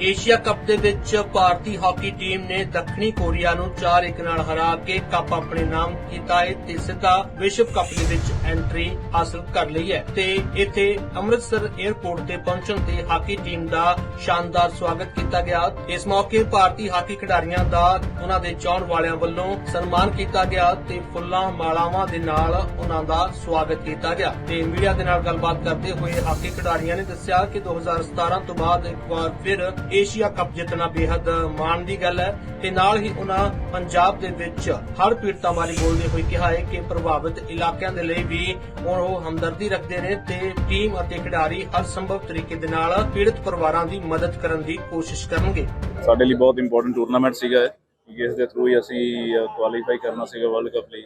Asia cup ਦੇ ਵਿੱਚ ਭਾਰਤੀ hockey team ਨੇ ਦੱਖਣੀ ਕੋਰੀਆ ਨੂੰ 4-1 ਨਾਲ ਹਰਾ ਕੇ ਕੱਪ ਆਪਣੇ ਨਾਮ ਕੀਤਾ ਹੈ ਤੇ ਸਿੱਧਾ ਵਿਸ਼ਵ ਕੱਪ ਦੇ ਵਿੱਚ ਐਂਟਰੀ ਹਾਸਲ ਕਰ ਲਈ ਹੈ। ਤੇ ਇੱਥੇ ਅੰਮ੍ਰਿਤਸਰ 에ਅਰਪੋਰਟ ਤੇ ਪਹੁੰਚਣ ਤੇ ਹਾਕੀ ਟੀਮ ਦਾ ਸ਼ਾਨਦਾਰ ਸਵਾਗਤ ਕੀਤਾ ਗਿਆ। ਇਸ ਮੌਕੇ ਭਾਰਤੀ ਹਾਕੀ ਖਿਡਾਰੀਆਂ ਦਾ ਉਹਨਾਂ ਦੇ ਚਾਹਣ ਵਾਲਿਆਂ ਵੱਲੋਂ ਸਨਮਾਨ ਕੀਤਾ ਗਿਆ ਤੇ ਫੁੱਲਾਂ ਮਾਲਾਵਾਂ ਦੇ ਨਾਲ ਉਹਨਾਂ ਦਾ ਸਵਾਗਤ ਕੀਤਾ ਗਿਆ। ਤੇ ਮੀਡੀਆ ਦੇ ਨਾਲ ਗੱਲਬਾਤ ਕਰਦੇ ਹੋਏ ਹਾਕੀ ਖਿਡਾਰੀਆਂ ਨੇ ਦੱਸਿਆ ਕਿ 2017 ਤੋਂ ਬਾਅਦ ਇੱਕ ਵਾਰ ਫਿਰ ਏਸ਼ੀਆ ਕੱਪ ਜਿੱਤਣਾ ਬੇहद ਮਾਣ ਦੀ ਗੱਲ ਹੈ ਤੇ ਨਾਲ ਹੀ ਉਹਨਾਂ ਪੰਜਾਬ ਦੇ ਵਿੱਚ ਹਰ ਪੀੜਤਾਂ ਬਾਰੇ ਬੋਲਦੇ ਹੋਏ ਕਿਹਾ ਹੈ ਕਿ ਪ੍ਰਭਾਵਿਤ ਇਲਾਕਿਆਂ ਦੇ ਲਈ ਵੀ ਹੁਣ ਉਹ ਹਮਦਰਦੀ ਰੱਖਦੇ ਨੇ ਤੇ ਟੀਮ ਅਤੇ ਖਿਡਾਰੀ ਹਰ ਸੰਭਵ ਤਰੀਕੇ ਦੇ ਨਾਲ ਪੀੜਤ ਪਰਿਵਾਰਾਂ ਦੀ ਮਦਦ ਕਰਨ ਦੀ ਕੋਸ਼ਿਸ਼ ਕਰਨਗੇ। ਸਾਡੇ ਲਈ ਬਹੁਤ ਇੰਪੋਰਟੈਂਟ ਟੂਰਨਾਮੈਂਟ ਸੀਗਾ ਇਸ ਦੇ ਥਰੂ ਹੀ ਅਸੀਂ ਕੁਆਲੀਫਾਈ ਕਰਨਾ ਸੀਗਾ ਵਰਲਡ ਕੱਪ ਲਈ।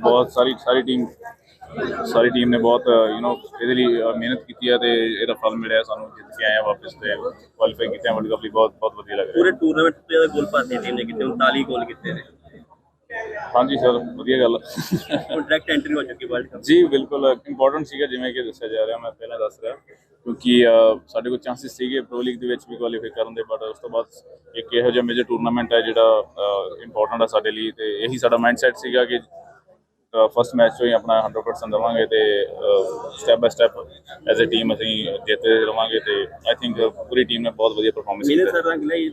ਬਹੁਤ ਸਾਰੀ ਸਾਰੀ ਟੀਮ ਸਾਰੀ ਟੀਮ ਨੇ ਬਹੁਤ ਯੂ نو ਇਹਦੇ ਲਈ ਮਿਹਨਤ ਕੀਤੀ ਹੈ ਤੇ ਇਹਦਾ ਫਲ ਮਿਲਿਆ ਸਾਨੂੰ ਜਿੱਤ ਕੇ ਆਏ ਆ ਵਾਪਸ ਤੇ ਕੁਆਲੀਫਾਈ ਕੀਤਾ ਵਰਲਡ ਕੱਪ ਲਈ। ਬਹੁਤ ਬਹੁਤ ਵਧੀਆ ਲੱਗ ਰਿਹਾ। ਪੂਰੇ ਟੂਰਨਾਮੈਂਟ ਤੋਂ ਜ਼ਿਆਦਾ ਗੋਲ ਭਾਰਤੀ ਟੀਮ ਨੇ ਕੀਤੇ 39 ਗੋਲ ਕੀਤੇ ਨੇ। ਹਾਂਜੀ ਸਰ ਵਧੀਆ ਗੱਲ ਡਾਇਰੈਕਟ ਐਂਟਰੀ ਹੋ ਚੁੱਕੀ ਵਰਲਡ ਕੱਪ ਜੀ ਬਿਲਕੁਲ ਇੰਪੋਰਟੈਂਟ ਸੀਗਾ ਜਿਵੇਂ ਕਿ ਦੱਸਿਆ ਜਾ ਰਿਹਾ ਮੈਂ ਪਹਿਲਾਂ ਦੱਸ ਰਿਹਾ। ਕਿਉਂਕਿ ਸਾਡੇ ਕੋਲ ਚਾਂਸਸ ਸੀਗੇ ਪ੍ਰੋ ਲੀਗ ਦੇ ਵਿੱਚ ਵੀ ਕੁਆਲੀਫਾਈ ਕਰਨ ਦੇ ਬਟ ਉਸ ਤੋਂ ਬਾਅਦ ਇੱਕ ਇਹੋ ਜਿਹਾ ਮੇਜਰ ਟੂਰਨਾਮੈਂਟ ਹੈ ਜਿਹੜਾ ਇੰਪੋਰਟੈਂਟ ਹੈ ਸਾਡੇ ਲਈ ਤੇ ਇਹੀ ਸਾਡਾ ਮਾਈਂਡਸੈਟ ਸੀਗਾ ਕਿ ਫਸਟ ਮੈਚ ਤੋਂ ਹੀ ਆਪਣਾ 100% ਦੇਵਾਂਗੇ ਤੇ step by step as a team ਅਸੀਂ ਜਿੱਤਦੇ ਰਵਾਂਗੇ ਤੇ ਆਈ ਥਿੰਕ ਪੂਰੀ ਟੀਮ ਨੇ ਬਹੁਤ ਵਧੀਆ ਪਰਫਾਰਮੈਂਸ ਕੀਤੀ। ਸਰ ਰੰਗ ਲਈ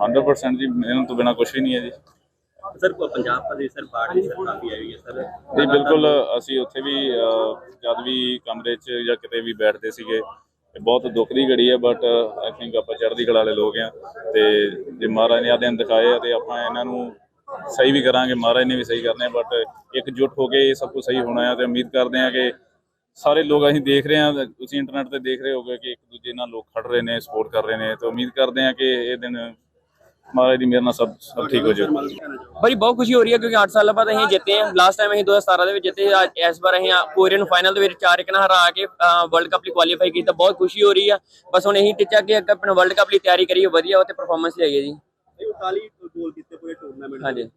100% ਜੀ ਮਿਹਨਤ ਤੋਂ ਬਿਨਾ ਕੁਝ ਵੀ ਨਹੀਂ ਹੈ ਜੀ। ਸਰ ਪੰਜਾਬ ਪ੍ਰਦੇਸ਼ ਸਰ ਬਾੜ ਦੀ ਸਰ ਕਾਫੀ ਆਈ ਹੈ ਸਰ। ਜੀ ਬਿਲਕੁਲ ਅਸੀਂ ਉੱਥੇ ਵੀ ਜਦ ਵੀ ਕਮਰੇ 'ਚ ਜਾਂ ਕਿਤੇ ਵੀ ਬੈਠਦੇ ਸੀਗੇ ਬਹੁਤ ਦੁੱਖ ਦੀ ਘੜੀ ਹੈ ਬਟ ਆਈ ਥਿੰਕ ਆਪਾਂ ਚੜ੍ਹਦੀ ਕਲਾ ਵਾਲੇ ਲੋਕ ਆ ਤੇ ਜੇ ਮਹਾਰਾਜ ਨੇ ਆ ਦਿਨ ਦਿਖਾਏ ਆ ਤੇ ਆਪਾਂ ਇਹਨਾਂ ਨੂੰ ਸਹੀ ਵੀ ਕਰਾਂਗੇ, ਮਹਾਰਾਜ ਨੇ ਵੀ ਸਹੀ ਕਰਨੇ ਬਟ ਇਕਜੁੱਟ ਹੋ ਕੇ ਇਹ ਸਭ ਕੁਝ ਸਹੀ ਹੋਣਾ ਹੈ ਤੇ ਉਮੀਦ ਕਰਦੇ ਹਾਂ ਕਿ ਸਾਰੇ ਲੋਕ ਅਸੀਂ ਦੇਖ ਰਹੇ ਹਾਂ, ਤੁਸੀਂ ਇੰਟਰਨੈਟ ਤੇ ਦੇਖ ਰਹੇ ਹੋਗੇ ਕਿ ਇੱਕ ਦੂਜੇ ਨਾਲ ਲੋਕ ਖੜ ਰਹੇ ਨੇ ਸਪੋਰਟ ਕਰ ਰਹੇ ਨੇ, ਤੇ ਉਮੀਦ ਕਰਦੇ ਹਾਂ ਕਿ ਇਹ ਦਿਨ ਮਹਾਰਾਜ ਦੀ ਮਿਹਰ ਨਾਲ ਸਭ ਸਭ ਠੀਕ ਹੋ ਜਾਵੇ ਬੜੀ ਬਹੁਤ ਖੁਸ਼ੀ ਹੋ ਰਹੀ ਹੈ ਕਿਉਂਕਿ 8 ਸਾਲਾਂ ਬਾਅਦ ਅਸੀਂ ਜਿੱਤੇ ਹਾਂ। ਲਾਸਟ ਟਾਈਮ ਅਸੀਂ 2017 ਦੇ ਵਿੱਚ ਜਿੱਤੇ ਇਸ ਵਾਰ ਅਸੀਂ ਕੋਰੀਅਨ ਫਾਈਨਲ ਦੇ ਵਿੱਚ 4 ਇੱਕ ਨਾਲ ਹਰਾ ਕੇ ਵਰਲਡ ਕੱਪ ਲਈ ਕੁਆਲੀਫਾਈ ਕੀਤਾ। ਬਹੁਤ ਖੁਸ਼ੀ ਹੋ ਰਹੀ ਆ। ਬਸ ਹੁਣ ਇਹੀ ਟਿੱਚਾ ਕਿ ਆਪਣਾ ਵਰਲਡ ਕੱਪ ਲਈ ਤਿਆਰੀ ਕਰੀਏ, ਵਧੀਆ ਤੇ ਪਰਫਾਰਮੈਂਸ ਲਿਆਈਏ ਜੀ। 39 ਗੋਲ ਕੀਤੇ ਪੂਰੇ ਟੂਰਨਾਮੈਂਟ ਹਾਂਜੀ।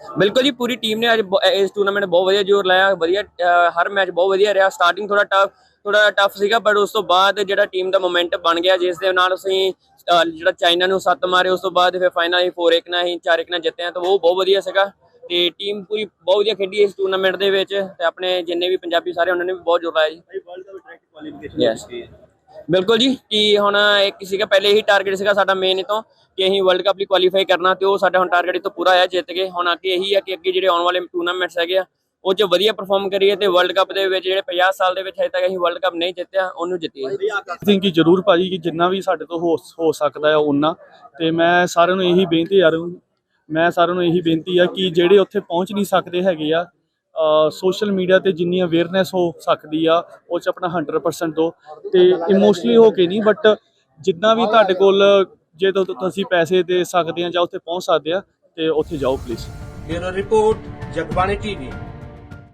ਬਿਲਕੁਲ ਜੀ ਪੂਰੀ ਟੀਮ ਨੇ ਅੱਜ ਬ- ਇਸ ਟੂਰਨਾਮੈਂਟ ਬਹੁਤ ਵਧੀਆ ਜੋਰ ਲਾਇਆ ਵਧੀਆ ਹਰ ਮੈਚ ਬਹੁਤ ਵਧੀਆ ਰਿਹਾ। ਸਟਾਰਟਿੰਗ ਥੋੜਾ ਟਫ ਥੋੜਾ ਟਫ ਸੀਗਾ ਬਟ ਉਸ ਤੋਂ ਬਾਅਦ ਜਿਹੜਾ ਟੀਮ ਦਾ ਮੋਮੈਂਟ ਬਣ ਗਿਆ ਜਿਸ ਦੇ ਨਾਲ ਅਸੀਂ ਜਿਹੜਾ ਚਾਈਨਾ ਨੂੰ ਸੱਤ ਮਾਰੇ ਉਸ ਤੋਂ ਬਾਅਦ ਫਿਰ ਫਾਈਨਲ ਅਸੀਂ 4-1 ਨਾਲ ਅਸੀਂ 4-1 ਨਾਲ ਜਿੱਤੇ ਹਾਂ ਤਾਂ ਉਹ ਬਹੁਤ ਵਧੀਆ ਸੀਗਾ। ਤੇ ਟੀਮ ਪੂਰੀ ਬਹੁਤ ਵਧੀਆ ਖੇਡੀ ਇਸ ਟੂਰਨਾਮੈਂਟ ਦੇ ਵਿੱਚ ਤੇ ਆਪਣੇ ਜਿੰਨੇ ਵੀ ਪੰਜਾਬੀ ਸਾਰੇ ਉਹਨਾਂ ਨੇ ਵੀ ਬਹੁਤ ਜ਼ੋਰ ਲਾਇਆ ਜੀ। World cup direct qualification Yes. ਬਿਲਕੁਲ ਜੀ, ਕਿ ਹੁਣ ਇੱਕ ਸੀਗਾ, ਪਹਿਲੇ ਹੀ ਟਾਰਗੇਟ ਸੀਗਾ ਸਾਡਾ ਮੇਨ ਤੋਂ, ਕਿ ਅਸੀਂ ਵਰਲਡ ਕੱਪ ਲਈ ਕੁਆਲੀਫਾਈ ਕਰਨਾ, ਤੇ ਉਹ ਸਾਡਾ ਹੁਣ ਟਾਰਗੇਟ ਤੋਂ ਪੂਰਾ ਹੋਇਆ ਜਿੱਤ ਗਏ ਹੁਣ ਅੱਗੇ ਇਹੀ ਆ ਕਿ ਅੱਗੇ ਜਿਹੜੇ ਆਉਣ ਵਾਲੇ ਟੂਰਨਾਮੈਂਟਸ ਹੈਗੇ ਆ, ਉਹ 'ਚ ਵਧੀਆ ਪਰਫਾਰਮ ਕਰੀਏ ਤੇ ਵਰਲਡ ਕੱਪ ਦੇ ਵਿੱਚ ਜਿਹੜੇ 50 ਸਾਲ ਦੇ ਵਿੱਚ ਹਜੇ ਤੱਕ ਅਸੀਂ ਵਰਲਡ ਕੱਪ ਨਹੀਂ ਜਿੱਤਿਆ, ਉਹਨੂੰ ਜਿੱਤੀਏ। ਥਿੰਕ ਕਿ ਜ਼ਰੂਰ ਭਾਜੀ, ਕਿ ਜਿੰਨਾ ਵੀ ਸਾਡੇ ਤੋਂ ਹੋ ਹੋ ਸਕਦਾ ਹੈ ਉਹਨਾਂ ਤੇ ਮੈਂ ਸਾਰਿਆਂ ਨੂੰ ਇਹੀ ਬੇਨਤੀ ਯਾਰ ਮੈਂ ਸਾਰਿਆਂ ਨੂੰ ਇਹੀ ਬੇਨਤੀ ਆ ਕਿ ਜਿਹੜੇ ਉੱਥੇ ਪਹੁੰਚ ਨਹੀਂ ਸਕਦੇ ਹੈਗੇ ਆ ਸੋਸ਼ਲ ਮੀਡੀਆ ਤੇ ਜਿੰਨੀ ਅਵੇਅਰਨੈਸ ਹੋ ਸਕਦੀ ਆ, ਉਹ ਚ ਆਪਣਾ 100% ਦੋ। ਤੇ ਇਮੋਸ਼ਨਲੀ ਹੋ ਕੇ ਨਹੀਂ ਬਟ ਜਿੰਨਾ ਵੀ ਤੁਹਾਡੇ ਕੋਲ ਜੇ ਤੁਸੀਂ ਪੈਸੇ ਦੇ ਸਕਦੇ ਆ ਜਾਂ ਉੱਥੇ ਪਹੁੰਚ ਸਕਦੇ ਆ, ਤੇ ਉੱਥੇ ਜਾਓ please bureau report, Jagbani TV.